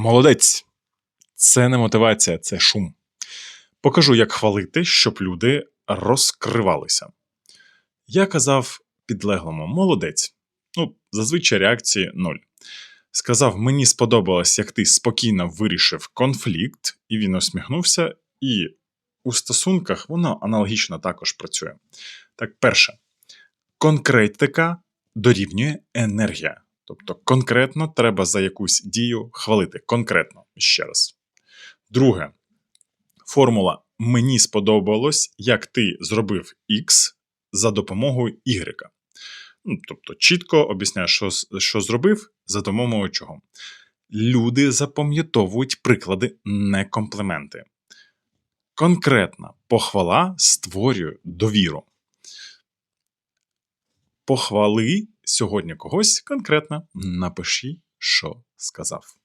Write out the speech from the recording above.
Молодець. Це не мотивація, це шум. Покажу, як хвалити, щоб люди розкривалися. Я казав підлеглому молодець. Ну, зазвичай реакції ноль. Сказав, мені сподобалось, як ти спокійно вирішив конфлікт, і він усміхнувся, і у стосунках воно аналогічно також працює. Так, перше, конкретика дорівнює енергія. Тобто конкретно треба за якусь дію хвалити. Конкретно ще раз. Друге, формула мені сподобалось, як ти зробив X за допомогою Y. Ну, тобто чітко об'ясняєш, що, що зробив, за допомогою чого. Люди запам'ятовують приклади, не компліменти. Конкретна похвала створює довіру. Похвали сьогодні когось конкретно. Напиши, що сказав.